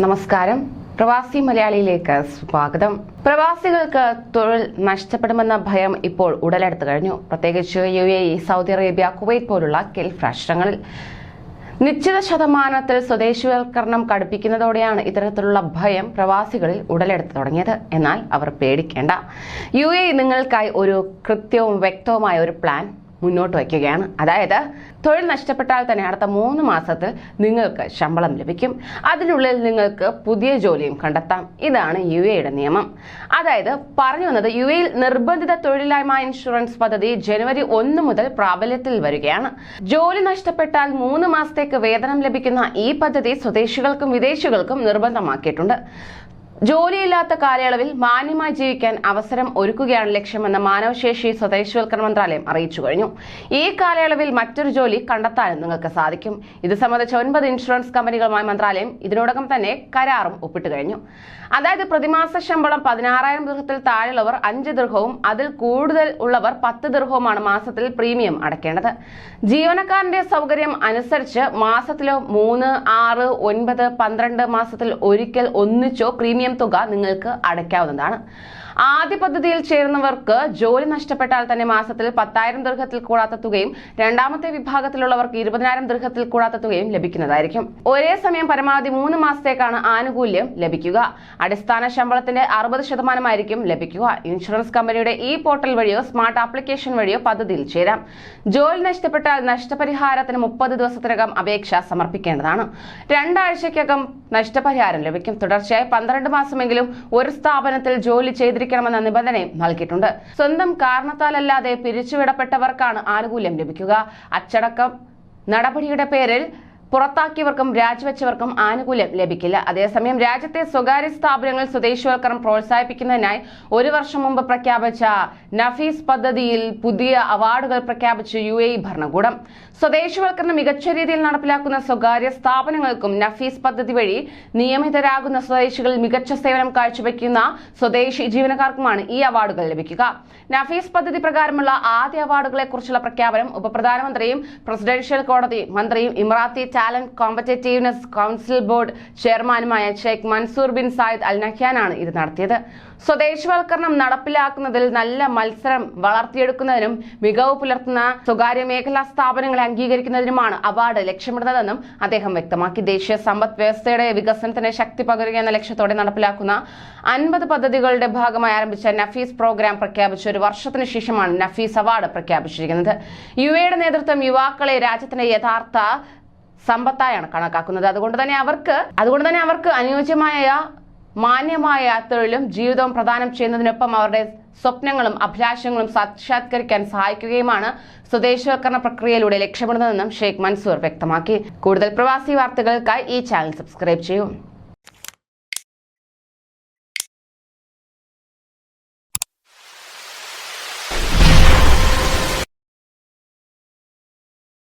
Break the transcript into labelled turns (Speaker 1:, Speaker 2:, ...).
Speaker 1: നമസ്കാരം. പ്രവാസി മലയാളിയിലേക്ക് സ്വാഗതം. പ്രവാസികൾക്ക് തൊഴിൽ നഷ്ടപ്പെടുമെന്ന ഭയം ഇപ്പോൾ ഉടലെടുത്തു കഴിഞ്ഞു. പ്രത്യേകിച്ച് U A E Saudi Arabia Kuwait പോലുള്ള ഗൾഫ് രാഷ്ട്രങ്ങളിൽ. നിശ്ചിത ശതമാനത്തിൽ സ്വദേശിവൽക്കരണം കടുപ്പിക്കുന്നതോടെയാണ് ഇത്തരത്തിലുള്ള ഭയം പ്രവാസികളിൽ ഉടലെടുത്തു തുടങ്ങിയത്. എന്നാൽ അവർ പേടിക്കേണ്ട. യു എ നിങ്ങൾക്കായി ഒരു കൃത്യവും വ്യക്തവുമായ ഒരു പ്ലാൻ മുന്നോട്ട് വയ്ക്കുകയാണ്. അതായത് തൊഴിൽ നഷ്ടപ്പെട്ടാൽ തന്നെ അടുത്ത മൂന്ന് മാസത്തിൽ നിങ്ങൾക്ക് ശമ്പളം ലഭിക്കും. അതിനുള്ളിൽ നിങ്ങൾക്ക് പുതിയ ജോലിയും കണ്ടെത്താം. ഇതാണ് യു എയുടെ നിയമം. അതായത് പറഞ്ഞു വന്നത് യു എയിൽ നിർബന്ധിത തൊഴിലില്ലായ്മ ഇൻഷുറൻസ് പദ്ധതി ജനുവരി ഒന്ന് മുതൽ പ്രാബല്യത്തിൽ വരികയാണ്. ജോലി നഷ്ടപ്പെട്ടാൽ മൂന്ന് മാസത്തേക്ക് വേതനം ലഭിക്കുന്ന ഈ പദ്ധതി സ്വദേശികൾക്കും വിദേശികൾക്കും നിർബന്ധമാക്കിയിട്ടുണ്ട്. ജോലിയില്ലാത്ത കാലയളവിൽ മാന്യമായി ജീവിക്കാൻ അവസരം ഒരുക്കുകയാണ് ലക്ഷ്യമെന്ന് മാനവശേഷി സ്വദേശവൽക്കരണ മന്ത്രാലയം അറിയിച്ചു കഴിഞ്ഞു. ഈ കാലയളവിൽ മറ്റൊരു ജോലി കണ്ടെത്താനും നിങ്ങൾക്ക് സാധിക്കും. ഇത് സംബന്ധിച്ച് ഒൻപത് ഇൻഷുറൻസ് കമ്പനികളുമായി മന്ത്രാലയം ഇതിനോടകം തന്നെ കരാറും ഒപ്പിട്ട് കഴിഞ്ഞു. അതായത് പ്രതിമാസ ശമ്പളം പതിനാറായിരം ദീർഘത്തിൽ താഴെയുള്ളവർ അഞ്ച് ദീർഘവും അതിൽ കൂടുതൽ ഉള്ളവർ പത്ത് ദീർഘവുമാണ് മാസത്തിൽ പ്രീമിയം അടയ്ക്കേണ്ടത് ജീവനക്കാരന്റെ സൗകര്യം അനുസരിച്ച് മാസത്തിലോ മൂന്ന് ആറ് ഒൻപത് പന്ത്രണ്ട് മാസത്തിൽ ഒരിക്കൽ ഒന്നിച്ചോ പ്രീമിയം തുക നിങ്ങൾക്ക് അടയ്ക്കാവുന്നതാണ്. ആദ്യ പദ്ധതിയിൽ ചേരുന്നവർക്ക് ജോലി നഷ്ടപ്പെട്ടാൽ തന്നെ മാസത്തിൽ പത്തായിരം ദീർഘത്തിൽ കൂടാത്ത തുകയും രണ്ടാമത്തെ വിഭാഗത്തിലുള്ളവർക്ക് ഇരുപതിനായിരം ദീർഘത്തിൽ കൂടാത്ത തുകയും ലഭിക്കുന്നതായിരിക്കും. ഒരേ സമയം പരമാവധി മൂന്ന് മാസത്തേക്കാണ് ആനുകൂല്യം ലഭിക്കുക. അടിസ്ഥാന ശമ്പളത്തിന്റെ അറുപത് ശതമാനമായിരിക്കും ലഭിക്കുക. ഇൻഷുറൻസ് കമ്പനിയുടെ ഈ പോർട്ടൽ വഴിയോ സ്മാർട്ട് ആപ്ലിക്കേഷൻ വഴിയോ പദ്ധതിയിൽ ചേരാം. ജോലി നഷ്ടപ്പെട്ടാൽ നഷ്ടപരിഹാരത്തിന് മുപ്പത് ദിവസത്തിനകം അപേക്ഷ സമർപ്പിക്കേണ്ടതാണ്. രണ്ടാഴ്ചയ്ക്കകം നഷ്ടപരിഹാരം ലഭിക്കും. തുടർച്ചയായി പന്ത്രണ്ട് മാസമെങ്കിലും ഒരു സ്ഥാപനത്തിൽ ജോലി ചെയ്തിരിക്കണമെന്ന നിബന്ധനയും നൽകിയിട്ടുണ്ട്. സ്വന്തം കാരണത്താലല്ലാതെ പിരിച്ചുവിടപ്പെട്ടവർക്കാണ് ആനുകൂല്യം ലഭിക്കുക. അച്ചടക്കം നടപടിയുടെ പേരിൽ പുറത്താക്കിയവർക്കും രാജിവെച്ചവർക്കും ആനുകൂല്യം ലഭിക്കില്ല. അതേസമയം രാജ്യത്തെ സ്വകാര്യ സ്ഥാപനങ്ങൾ സ്വദേശിവൽക്കരണം പ്രോത്സാഹിപ്പിക്കുന്നതിനായി ഒരു വർഷം മുമ്പ് പ്രഖ്യാപിച്ച നഫീസ് പദ്ധതിയിൽ പുതിയ അവാർഡുകൾ പ്രഖ്യാപിച്ചു യു എ ഭരണകൂടം. സ്വദേശിവൽക്കരണം മികച്ച രീതിയിൽ നടപ്പിലാക്കുന്ന സ്വകാര്യ സ്ഥാപനങ്ങൾക്കും നഫീസ് പദ്ധതി വഴി നിയമിതരാകുന്ന സ്വദേശികളിൽ മികച്ച സേവനം കാഴ്ചവെക്കുന്ന സ്വദേശി ജീവനക്കാർക്കുമാണ് ഈ അവാർഡുകൾ ലഭിക്കുക. നഫീസ് പദ്ധതി പ്രകാരമുള്ള ആദ്യ അവാർഡുകളെ കുറിച്ചുള്ള പ്രഖ്യാപനം ഉപപ്രധാനമന്ത്രിയും പ്രസിഡൻഷ്യൽ കോടതി മന്ത്രിയും ഇമറാത്തി ടാലന്റ് കോമ്പറ്റേറ്റീവ്നെസ് കൗൺസിൽ ബോർഡ് ചെയർമാനുമായ Sheikh Mansour bin Zayed Al നഹ്യാനാണ് ഇത് നടത്തിയത്. സ്വദേശവൽക്കരണം നടപ്പിലാക്കുന്നതിൽ നല്ല മത്സരം വളർത്തിയെടുക്കുന്നതിനും മികവ് പുലർത്തുന്ന സ്വകാര്യ മേഖലാ സ്ഥാപനങ്ങളെ അംഗീകരിക്കുന്നതിനുമാണ് അവാർഡ് ലക്ഷ്യമിടുന്നതെന്നും അദ്ദേഹം വ്യക്തമാക്കി. ദേശീയ സമ്പദ് വ്യവസ്ഥയുടെ വികസനത്തിന് ശക്തി പകരുക എന്ന ലക്ഷ്യത്തോടെ നടപ്പിലാക്കുന്ന അൻപത് പദ്ധതികളുടെ ഭാഗമായി ആരംഭിച്ച നഫീസ് പ്രോഗ്രാം പ്രഖ്യാപിച്ച ഒരു വർഷത്തിന് ശേഷമാണ് നഫീസ് അവാർഡ് പ്രഖ്യാപിച്ചിരിക്കുന്നത്. യു എയുടെ നേതൃത്വം യുവാക്കളെ രാജ്യത്തിന്റെ യഥാർത്ഥ സമ്പത്തായാണ് കണക്കാക്കുന്നത്. അതുകൊണ്ട് തന്നെ അവർക്ക് അതുകൊണ്ട് തന്നെ അവർക്ക് അനുയോജ്യമായ മാന്യമായ തൊഴിലും ജീവിതവും പ്രദാനം ചെയ്യുന്നതിനൊപ്പം അവരുടെ സ്വപ്നങ്ങളും അഭിലാഷങ്ങളും സാക്ഷാത്കരിക്കാൻ സഹായിക്കുകയുമാണ് സ്വദേശവൽക്കരണ പ്രക്രിയയിലൂടെ ലക്ഷ്യമിടുന്നതെന്നും ഷെയ്ഖ് മൻസൂർ വ്യക്തമാക്കി. കൂടുതൽ പ്രവാസി വാർത്തകൾക്കായി ഈ ചാനൽ സബ്സ്ക്രൈബ് ചെയ്യൂ.